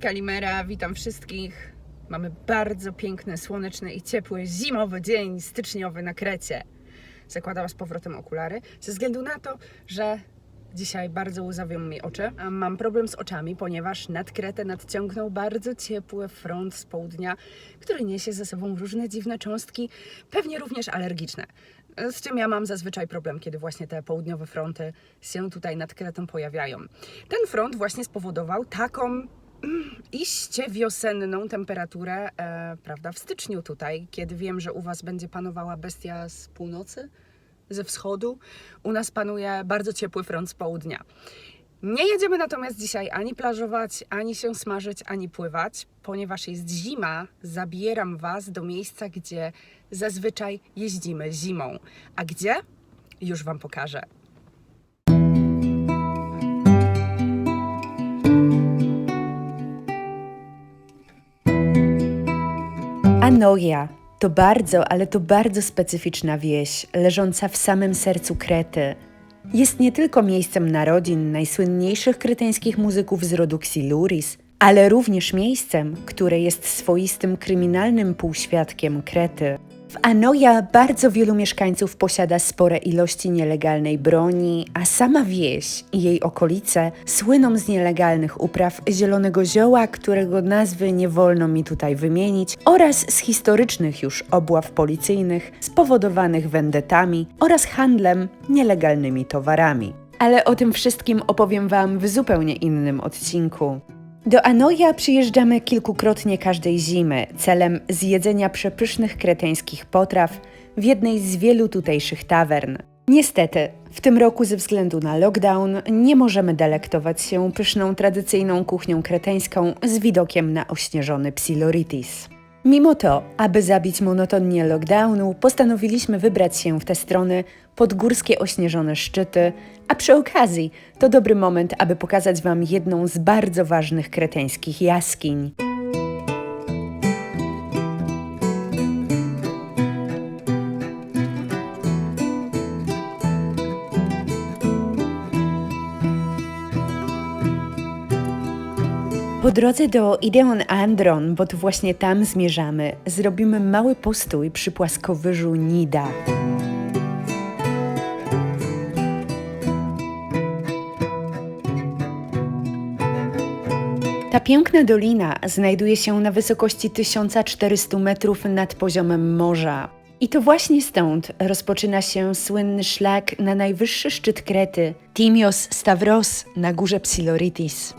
Kalimera, witam wszystkich. Mamy bardzo piękny, słoneczny i ciepły, zimowy dzień styczniowy na Krecie. Zakładam z powrotem okulary, ze względu na to, że dzisiaj bardzo łzawią mi oczy. Mam problem z oczami, ponieważ nad Kretę nadciągnął bardzo ciepły front z południa, który niesie ze sobą różne dziwne cząstki, pewnie również alergiczne. Z czym ja mam zazwyczaj problem, kiedy właśnie te południowe fronty się tutaj nad Kretą pojawiają. Ten front właśnie spowodował taką iście wiosenną temperaturę, e, prawda, w styczniu tutaj, kiedy wiem, że u Was będzie panowała bestia z północy, ze wschodu. U nas panuje bardzo ciepły front z południa. Nie jedziemy natomiast dzisiaj ani plażować, ani się smażyć, ani pływać, ponieważ jest zima. Zabieram Was do miejsca, gdzie zazwyczaj jeździmy zimą. A gdzie? Już Wam pokażę. Anoia to bardzo, ale to bardzo specyficzna wieś, leżąca w samym sercu Krety. Jest nie tylko miejscem narodzin najsłynniejszych kreteńskich muzyków z rodu Xiluris, ale również miejscem, które jest swoistym kryminalnym półświadkiem Krety. W Anoia bardzo wielu mieszkańców posiada spore ilości nielegalnej broni, a sama wieś i jej okolice słyną z nielegalnych upraw zielonego zioła, którego nazwy nie wolno mi tutaj wymienić, oraz z historycznych już obław policyjnych spowodowanych wendetami oraz handlem nielegalnymi towarami. Ale o tym wszystkim opowiem Wam w zupełnie innym odcinku. Do Anoja przyjeżdżamy kilkukrotnie każdej zimy celem zjedzenia przepysznych kreteńskich potraw w jednej z wielu tutejszych tawern. Niestety, w tym roku ze względu na lockdown nie możemy delektować się pyszną tradycyjną kuchnią kreteńską z widokiem na ośnieżony Psiloritis. Mimo to, aby zabić monotonię lockdownu, postanowiliśmy wybrać się w te strony pod górskie ośnieżone szczyty, a przy okazji to dobry moment, aby pokazać Wam jedną z bardzo ważnych kreteńskich jaskiń. Po drodze do Ideon Andron, bo to właśnie tam zmierzamy, zrobimy mały postój przy płaskowyżu Nida. Piękna dolina znajduje się na wysokości 1400 metrów nad poziomem morza. I to właśnie stąd rozpoczyna się słynny szlak na najwyższy szczyt Krety, Timios Stavros na górze Psiloritis.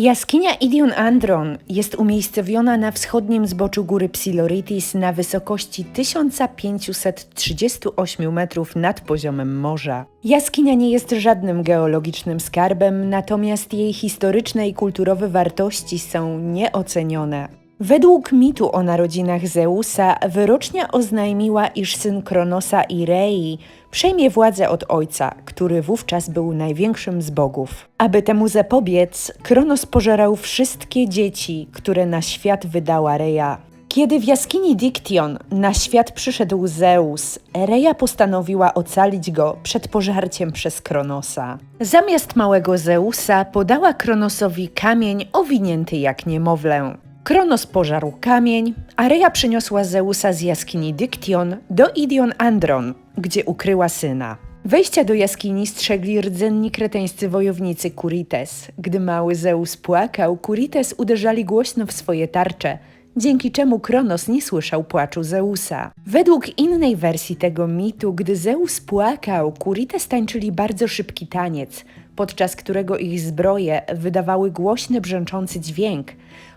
Jaskinia Idion Andron jest umiejscowiona na wschodnim zboczu góry Psiloritis na wysokości 1538 metrów nad poziomem morza. Jaskinia nie jest żadnym geologicznym skarbem, natomiast jej historyczne i kulturowe wartości są nieocenione. Według mitu o narodzinach Zeusa, wyrocznia oznajmiła, iż syn Kronosa i Rei przejmie władzę od ojca, który wówczas był największym z bogów. Aby temu zapobiec, Kronos pożerał wszystkie dzieci, które na świat wydała Reja. Kiedy w jaskini Diction na świat przyszedł Zeus, Reja postanowiła ocalić go przed pożarciem przez Kronosa. Zamiast małego Zeusa podała Kronosowi kamień owinięty jak niemowlę. Kronos pożarł kamień, a Reja przyniosła Zeusa z jaskini Diction do Idion Andron, gdzie ukryła syna. Wejścia do jaskini strzegli rdzenni kreteńscy wojownicy Kurites. Gdy mały Zeus płakał, Kurites uderzali głośno w swoje tarcze, dzięki czemu Kronos nie słyszał płaczu Zeusa. Według innej wersji tego mitu, gdy Zeus płakał, Kurites tańczyli bardzo szybki taniec, podczas którego ich zbroje wydawały głośny, brzęczący dźwięk.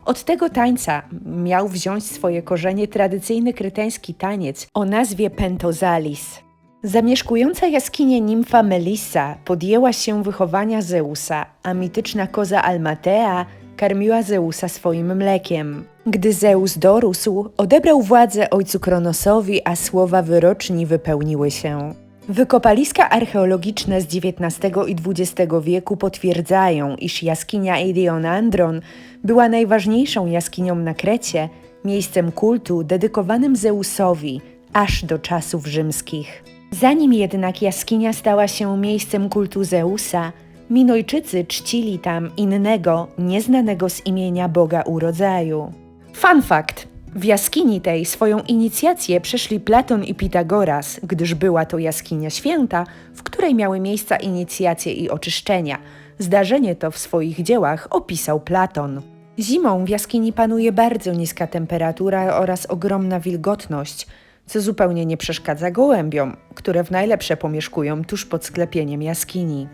Od tego tańca miał wziąć swoje korzenie tradycyjny kreteński taniec o nazwie pentozalis. Zamieszkująca jaskinię nimfa Melissa podjęła się wychowania Zeusa, a mityczna koza Almatea karmiła Zeusa swoim mlekiem. Gdy Zeus dorósł, odebrał władzę ojcu Kronosowi, a słowa wyroczni wypełniły się. Wykopaliska archeologiczne z XIX i XX wieku potwierdzają, iż jaskinia Eideon Andron była najważniejszą jaskinią na Krecie miejscem kultu dedykowanym Zeusowi aż do czasów rzymskich. Zanim jednak jaskinia stała się miejscem kultu Zeusa, Minojczycy czcili tam innego, nieznanego z imienia Boga urodzaju. Fun fact! W jaskini tej swoją inicjację przeszli Platon i Pitagoras, gdyż była to jaskinia święta, w której miały miejsca inicjacje i oczyszczenia. Zdarzenie to w swoich dziełach opisał Platon. Zimą w jaskini panuje bardzo niska temperatura oraz ogromna wilgotność, co zupełnie nie przeszkadza gołębiom, które w najlepsze pomieszkują tuż pod sklepieniem jaskini.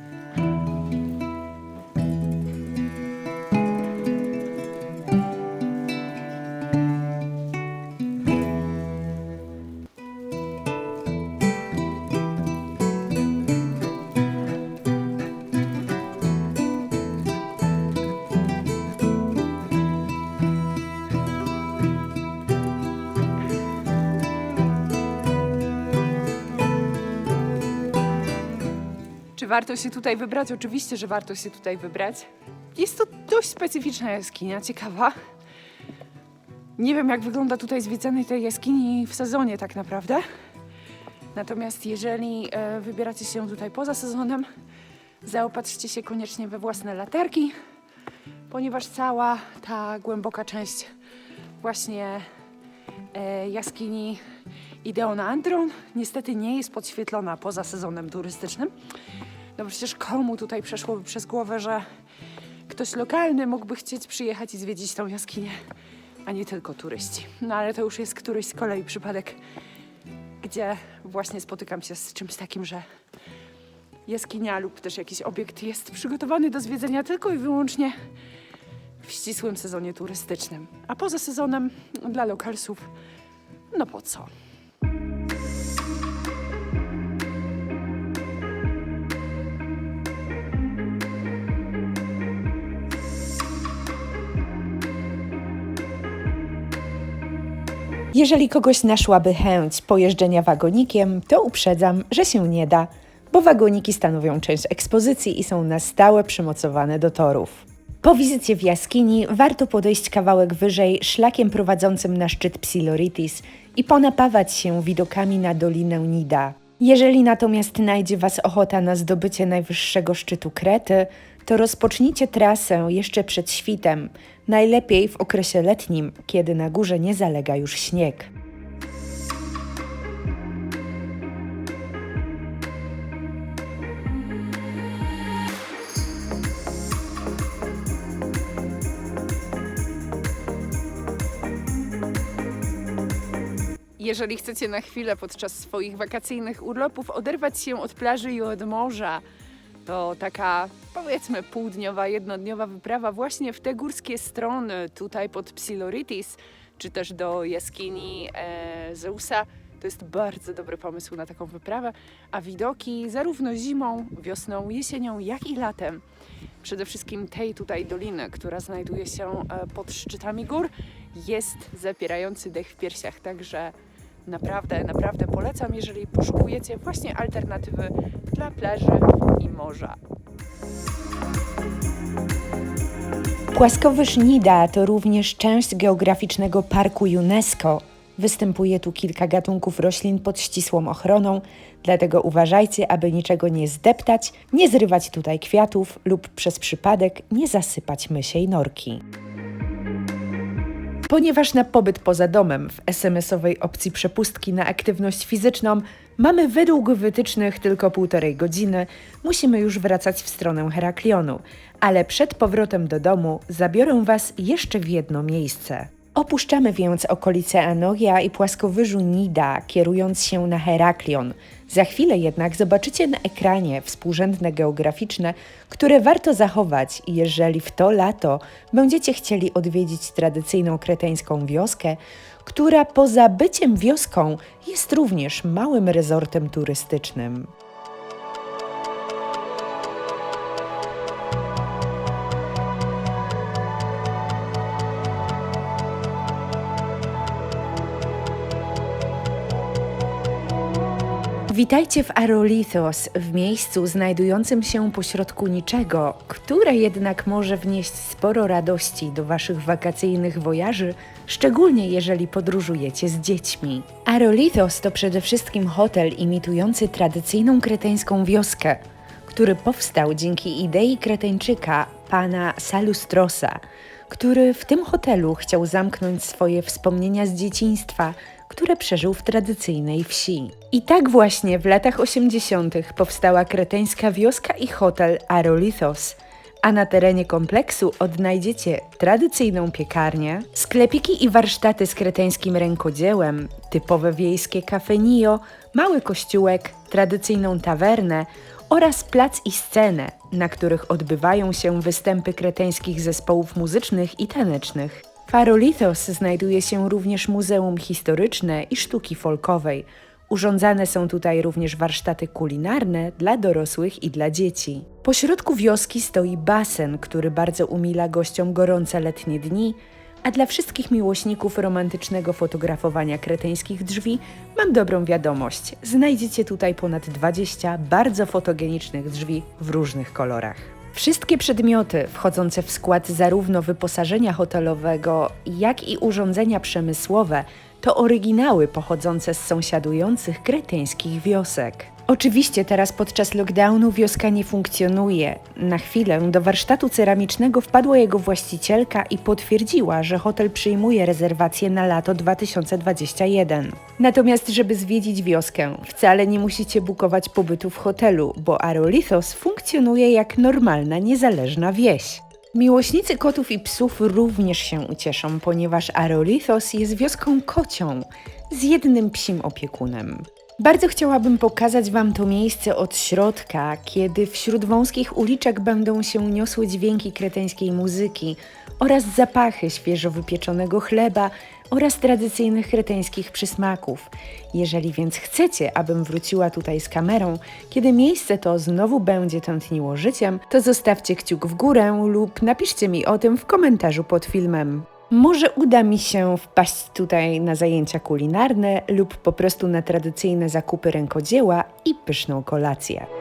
Czy warto się tutaj wybrać? Oczywiście, że warto się tutaj wybrać. Jest to dość specyficzna jaskinia, ciekawa. Nie wiem, jak wygląda tutaj zwiedzanie tej jaskini w sezonie tak naprawdę. Natomiast jeżeli e, wybieracie się tutaj poza sezonem, zaopatrzcie się koniecznie we własne latarki, ponieważ cała ta głęboka część właśnie e, jaskini Ideona Andron niestety nie jest podświetlona poza sezonem turystycznym. No przecież komu tutaj przeszłoby przez głowę, że ktoś lokalny mógłby chcieć przyjechać i zwiedzić tą jaskinię, a nie tylko turyści. No ale to już jest któryś z kolei przypadek, gdzie właśnie spotykam się z czymś takim, że jaskinia lub też jakiś obiekt jest przygotowany do zwiedzenia tylko i wyłącznie w ścisłym sezonie turystycznym. A poza sezonem dla lokalsów, no po co? Jeżeli kogoś naszłaby chęć pojeżdżenia wagonikiem, to uprzedzam, że się nie da, bo wagoniki stanowią część ekspozycji i są na stałe przymocowane do torów. Po wizycie w jaskini warto podejść kawałek wyżej szlakiem prowadzącym na szczyt Psiloritis i ponapawać się widokami na Dolinę Nida. Jeżeli natomiast najdzie Was ochota na zdobycie najwyższego szczytu Krety, to rozpocznijcie trasę jeszcze przed świtem, najlepiej w okresie letnim, kiedy na górze nie zalega już śnieg. Jeżeli chcecie na chwilę podczas swoich wakacyjnych urlopów oderwać się od plaży i od morza, to taka powiedzmy półdniowa, jednodniowa wyprawa właśnie w te górskie strony, tutaj pod Psiloritis, czy też do jaskini e, Zeusa, to jest bardzo dobry pomysł na taką wyprawę, a widoki zarówno zimą, wiosną, jesienią, jak i latem, przede wszystkim tej tutaj doliny, która znajduje się e, pod szczytami gór, jest zapierający dech w piersiach, także naprawdę, naprawdę polecam, jeżeli poszukujecie właśnie alternatywy dla plaży i morza. Płaskowyż Nida to również część geograficznego parku UNESCO. Występuje tu kilka gatunków roślin pod ścisłą ochroną, dlatego uważajcie, aby niczego nie zdeptać, nie zrywać tutaj kwiatów lub przez przypadek nie zasypać mysiej norki. Ponieważ na pobyt poza domem w SMS-owej opcji przepustki na aktywność fizyczną mamy według wytycznych tylko półtorej godziny, musimy już wracać w stronę Heraklionu, ale przed powrotem do domu zabiorę Was jeszcze w jedno miejsce. Opuszczamy więc okolice Anogia i płaskowyżu Nida, kierując się na Heraklion. Za chwilę jednak zobaczycie na ekranie współrzędne geograficzne, które warto zachować, jeżeli w to lato będziecie chcieli odwiedzić tradycyjną kreteńską wioskę, która poza byciem wioską jest również małym rezortem turystycznym. Witajcie w Arolithos, w miejscu znajdującym się pośrodku niczego, które jednak może wnieść sporo radości do Waszych wakacyjnych wojaży, szczególnie jeżeli podróżujecie z dziećmi. Arolithos to przede wszystkim hotel imitujący tradycyjną kreteńską wioskę, który powstał dzięki idei kreteńczyka pana Salustrosa, który w tym hotelu chciał zamknąć swoje wspomnienia z dzieciństwa, które przeżył w tradycyjnej wsi. I tak właśnie w latach 80. powstała kreteńska wioska i hotel Arolithos, a na terenie kompleksu odnajdziecie tradycyjną piekarnię, sklepiki i warsztaty z kreteńskim rękodziełem, typowe wiejskie cafe Nio, mały kościółek, tradycyjną tawernę oraz plac i scenę, na których odbywają się występy kreteńskich zespołów muzycznych i tanecznych. W Arolithos znajduje się również Muzeum Historyczne i Sztuki Folkowej. Urządzane są tutaj również warsztaty kulinarne dla dorosłych i dla dzieci. Po środku wioski stoi basen, który bardzo umila gościom gorące letnie dni, a dla wszystkich miłośników romantycznego fotografowania kreteńskich drzwi mam dobrą wiadomość. Znajdziecie tutaj ponad 20 bardzo fotogenicznych drzwi w różnych kolorach. Wszystkie przedmioty wchodzące w skład zarówno wyposażenia hotelowego, jak i urządzenia przemysłowe to oryginały pochodzące z sąsiadujących kreteńskich wiosek. Oczywiście teraz podczas lockdownu wioska nie funkcjonuje. Na chwilę do warsztatu ceramicznego wpadła jego właścicielka i potwierdziła, że hotel przyjmuje rezerwacje na lato 2021. Natomiast, żeby zwiedzić wioskę, wcale nie musicie bukować pobytu w hotelu, bo Arolithos funkcjonuje jak normalna, niezależna wieś. Miłośnicy kotów i psów również się ucieszą, ponieważ Arolithos jest wioską kocią z jednym psim opiekunem. Bardzo chciałabym pokazać Wam to miejsce od środka, kiedy wśród wąskich uliczek będą się niosły dźwięki kreteńskiej muzyki oraz zapachy świeżo wypieczonego chleba oraz tradycyjnych kreteńskich przysmaków. Jeżeli więc chcecie, abym wróciła tutaj z kamerą, kiedy miejsce to znowu będzie tętniło życiem, to zostawcie kciuk w górę lub napiszcie mi o tym w komentarzu pod filmem. Może uda mi się wpaść tutaj na zajęcia kulinarne lub po prostu na tradycyjne zakupy rękodzieła i pyszną kolację.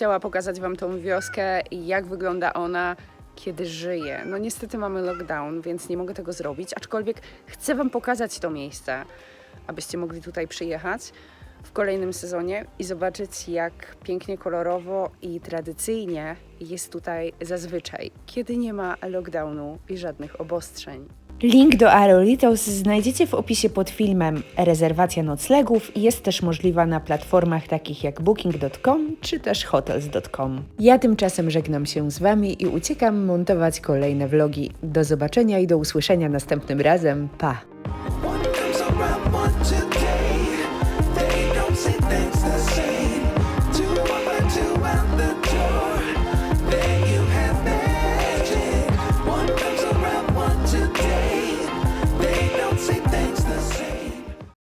Chciała pokazać Wam tą wioskę i jak wygląda ona, kiedy żyje. No niestety mamy lockdown, więc nie mogę tego zrobić, aczkolwiek chcę Wam pokazać to miejsce, abyście mogli tutaj przyjechać w kolejnym sezonie i zobaczyć, jak pięknie, kolorowo i tradycyjnie jest tutaj zazwyczaj, kiedy nie ma lockdownu i żadnych obostrzeń. Link do Arolitos znajdziecie w opisie pod filmem. Rezerwacja noclegów jest też możliwa na platformach takich jak booking.com czy też hotels.com. Ja tymczasem żegnam się z Wami i uciekam montować kolejne vlogi. Do zobaczenia i do usłyszenia następnym razem. Pa!